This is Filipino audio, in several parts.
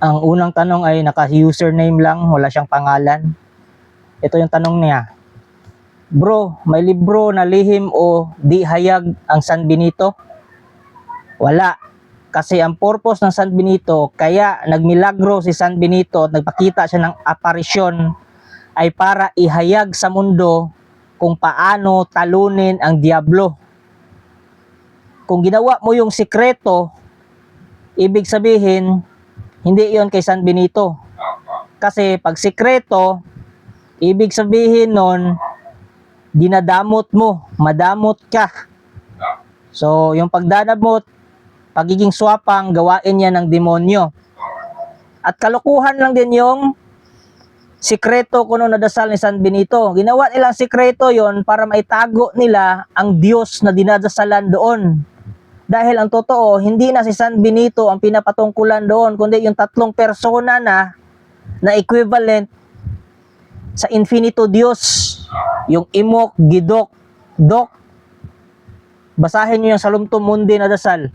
Ang unang tanong ay naka-username lang, wala siyang pangalan. Ito yung tanong niya. Bro, may libro na lihim o di hayag ang San Benito? Wala. Kasi ang purpose ng San Benito, kaya nagmilagro si San Benito at nagpakita siya ng aparisyon ay para ihayag sa mundo kung paano talunin ang Diablo. Kung ginawa mo yung sikreto, ibig sabihin, hindi iyon kay San Benito. Kasi pag sikreto, ibig sabihin nun, dinadamot mo, madamot ka. So, yung pagdadamot, pagiging swapang, gawain niya ng demonyo. At kalukuhan lang din yung sikreto kuno nadasal ni San Benito. Ginawa nilang sikreto yon para maitago nila ang Diyos na dinadasalan doon. Dahil ang totoo, hindi na si San Benito ang pinapatungkulan doon, kundi yung tatlong persona na na equivalent sa infinito Diyos. Yung Imok, Gidok, Dok. Basahin niyo yung Salumtum Mundi na dasal.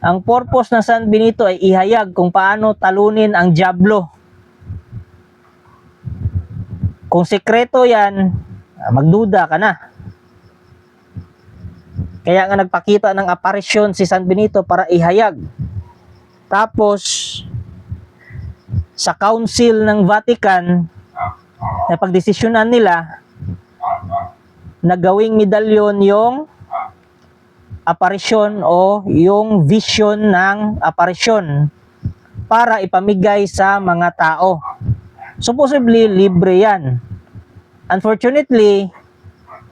Ang purpose ng San Benito ay ihayag kung paano talunin ang Diablo. Kung sekreto yan, magduda ka na. Kaya nga nagpakita ng aparisyon si San Benito para ihayag. Tapos, sa council ng Vatican, na pagdesisyonan nila na gawing medalyon yung aparisyon o yung vision ng aparisyon para ipamigay sa mga tao. So possibly libre yan. Unfortunately,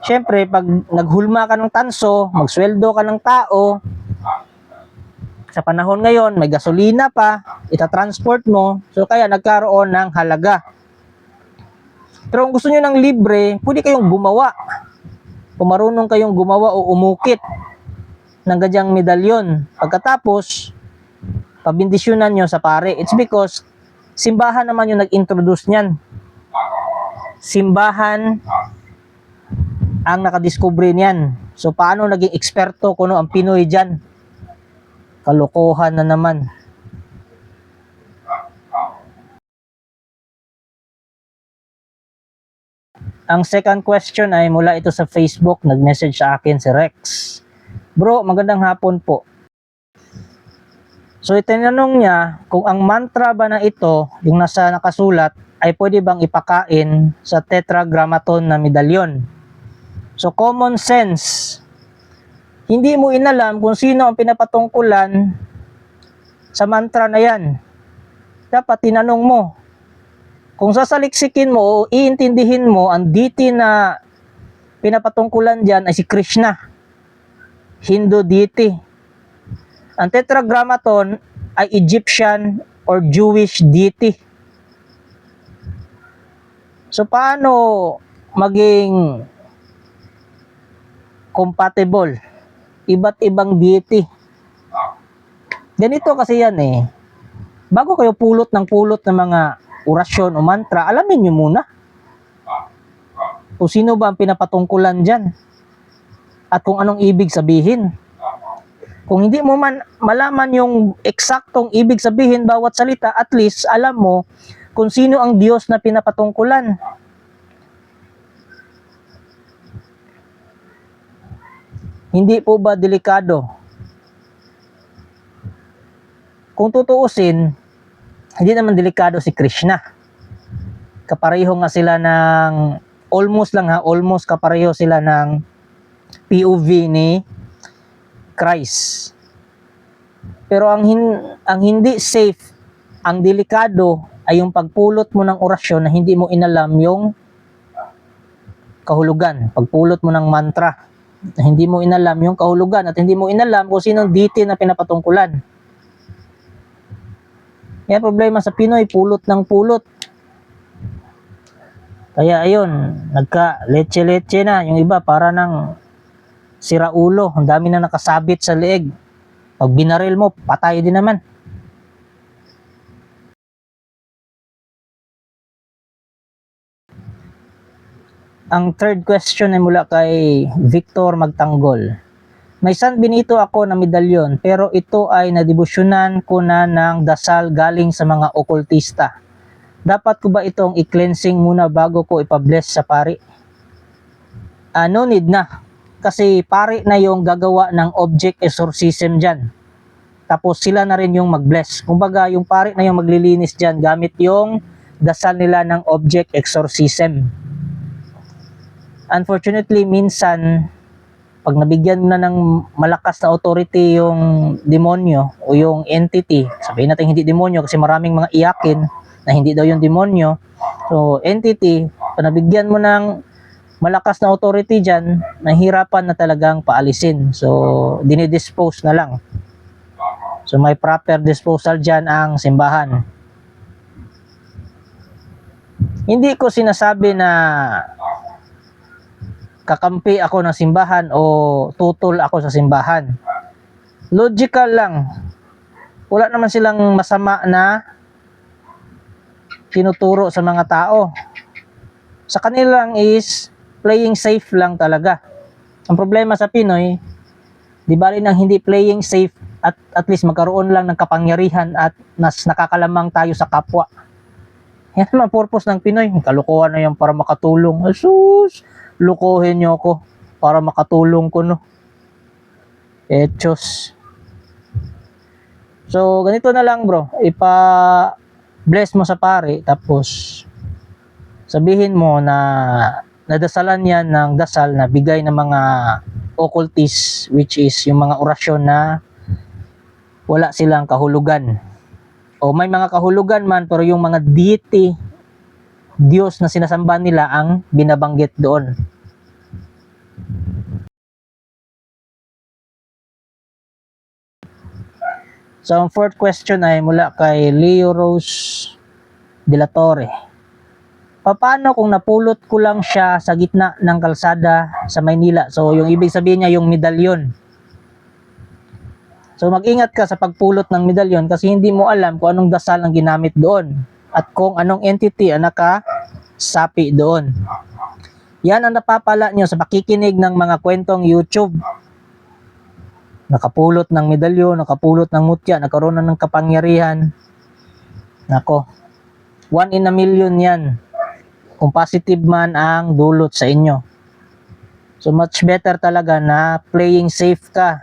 syempre pag naghulma ka ng tanso, magsweldo ka ng tao, sa panahon ngayon may gasolina pa, itatransport mo, so kaya nagkaroon ng halaga. Pero kung gusto nyo ng libre, pwede kayong gumawa. Kung marunong kayong gumawa o umukit ng gadyang medalyon. Pagkatapos, pabindisyonan nyo sa pare. It's because simbahan naman yung nag-introduce niyan. Simbahan ang nakadiscovery niyan. So paano naging eksperto kuno ang Pinoy diyan? Kalokohan na naman. Ang second question ay mula ito sa Facebook, nag-message sa akin si Rex. Bro, magandang hapon po. So itinanong niya kung ang mantra ba na ito, yung nasa nakasulat, ay pwede bang ipakain sa tetragrammaton na medalyon. So common sense, hindi mo inalam kung sino ang pinapatungkulan sa mantra na yan. Dapat tinanong mo. Kung sasaliksikin mo o iintindihin mo, ang deity na pinapatungkulan dyan ay si Krishna. Hindu deity. Ang tetragrammaton ay Egyptian or Jewish deity. So paano maging compatible? Iba't ibang deity. Ganito kasi yan eh. Bago kayo pulot ng pulot ng mga orasyon o mantra, alamin nyo muna. Kung sino ba ang pinapatungkulan dyan. At kung anong ibig sabihin. Kung hindi mo man malaman yung eksaktong ibig sabihin bawat salita, at least alam mo kung sino ang Diyos na pinapatungkulan. Hindi po ba delikado? Kung tutuusin, hindi naman delikado si Krishna. Kapareho nga sila ng almost lang ha, almost kapareho sila ng POV ni Christ. Pero ang hin- ang hindi safe, ang delikado ay yung pagpulot mo ng orasyon na hindi mo inalam yung kahulugan. Pagpulot mo ng mantra hindi mo inalam yung kahulugan at hindi mo inalam kung sinong deity na pinapatungkulan. Kaya problema sa Pinoy, pulot ng pulot. Kaya ayun, nagka leche-leche na. Yung iba para ng siraulo. Ang dami na nakasabit sa leeg. Pag binaril mo, patay din naman. Ang third question ay mula kay Victor Magtanggol. May San Benito ako na medalyon pero ito ay nadibusyonan ko na ng dasal galing sa mga okultista. Dapat ko ba itong i-cleansing muna bago ko ipabless sa pari? No need na. Kasi pari na yung gagawa ng object exorcism dyan. Tapos sila na rin yung mag-bless. Kumbaga, yung pari na yung maglilinis dyan gamit yung dasal nila ng object exorcism. Unfortunately, minsan, pag nabigyan na ng malakas na authority yung demonyo o yung entity, sabihin natin hindi demonyo kasi maraming mga iyakin na hindi daw yung demonyo. So, entity, pag nabigyan mo ng malakas na authority dyan, nahihirapan na talagang paalisin. So, dinidispose na lang. So, may proper disposal dyan ang simbahan. Hindi ko sinasabi na kakampi ako ng simbahan o tutol ako sa simbahan. Logical lang. Wala naman silang masama na tinuturo sa mga tao. Sa kanilang is playing safe lang talaga. Ang problema sa Pinoy, di bali nang hindi playing safe at at least magkaroon lang ng kapangyarihan at nas nakakalamang tayo sa kapwa. Yan ang purpose ng Pinoy. Kalukuhan na yan para makatulong. Asus! Lukuhin nyo ako para makatulong ko no. Echos. So, ganito na lang bro. Ipa bless mo sa pare tapos sabihin mo na nadasalan yan ng dasal na bigay ng mga occultists which is yung mga orasyon na wala silang kahulugan. O may mga kahulugan man pero yung mga deity Diyos na sinasamba nila ang binabanggit doon. So, ang fourth question ay mula kay Leo Rose de la Torre. Paano kung napulot ko lang siya sa gitna ng kalsada sa Maynila? So, yung ibig sabihin niya yung medalyon. So, mag-ingat ka sa pagpulot ng medalyon kasi hindi mo alam kung anong dasal ang ginamit doon at kung anong entity ang nakasapi doon. Yan ang napapala nyo sa pakikinig ng mga kwentong YouTube. Nakapulot ng medalyon, nakapulot ng mutya, nagkaroon na ng kapangyarihan. Nako, one in a million yan. Kung positive man ang dulot sa inyo. So much better talaga na playing safe ka.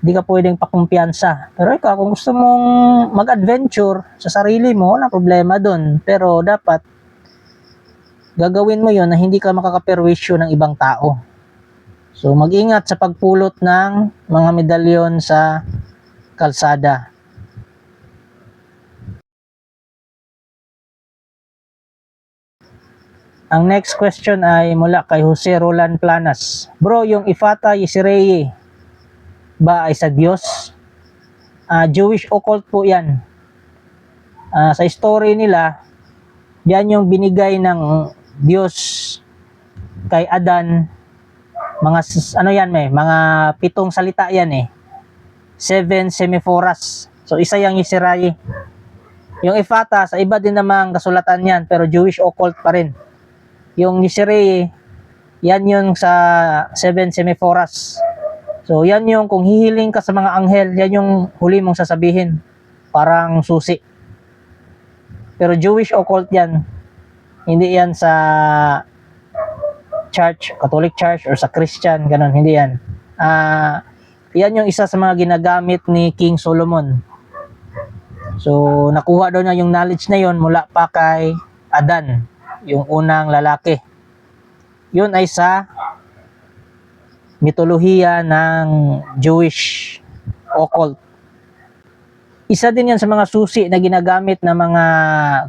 Hindi ka pwedeng pakumpiyansa. Pero ikaw, kung gusto mong mag-adventure sa sarili mo, wala problema doon. Pero dapat gagawin mo yon na hindi ka makakaperwisyo ng ibang tao. So mag-ingat sa pagpulot ng mga medalyon sa kalsada. Ang next question ay mula kay Jose Roland Planas. Bro, yung Ifata Yisireye ba ay sa Diyos? Ah, Jewish occult po yan. Ah, sa story nila, yan yung binigay ng Diyos kay Adan. Mga, ano yan may, mga pitong salita yan eh. Seven semiphoras. So, isa yung Yisireye. Yung Ifata, sa iba din namang kasulatan yan, pero Jewish occult pa rin. Yung Yisireye, yan yung sa seven semiphoras. So, yan yung kung hihiling ka sa mga anghel, yan yung huli mong sasabihin. Parang susi. Pero Jewish occult yan. Hindi yan sa church, Catholic church or sa Christian, ganun. Hindi yan. Ah, yan yung isa sa mga ginagamit ni King Solomon. So, nakuha daw niya yung knowledge na yon mula pa kay Adan, yung unang lalaki. Yun ay sa mitolohiya ng Jewish occult. Isa din yan sa mga susi na ginagamit ng mga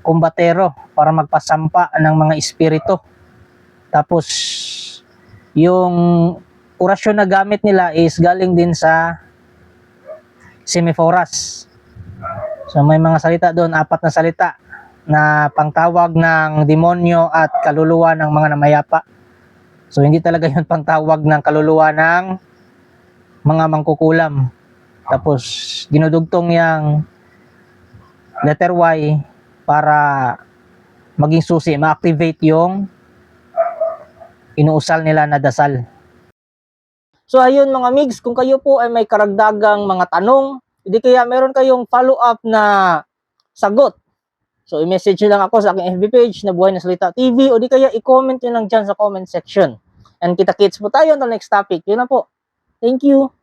kumbatero para magpasampa ng mga espiritu. Tapos, yung orasyon na gamit nila is galing din sa Semiforas. So may mga salita doon, apat na salita na pangtawag ng demonyo at kaluluwa ng mga namayapa. So hindi talaga yun pangtawag ng kaluluwa ng mga mangkukulam. Tapos dinudugtong yang letter Y para maging susi, ma-activate yung inuusal nila na dasal. So ayun mga migs, kung kayo po ay may karagdagang mga tanong, hindi kaya meron kayong follow-up na sagot. So i-message nyo lang ako sa aking FB page na Buhay na Salita TV o di kaya i-comment nyo lang dyan sa comment section. And kita-kits po tayo until next topic. Yun na po. Thank you.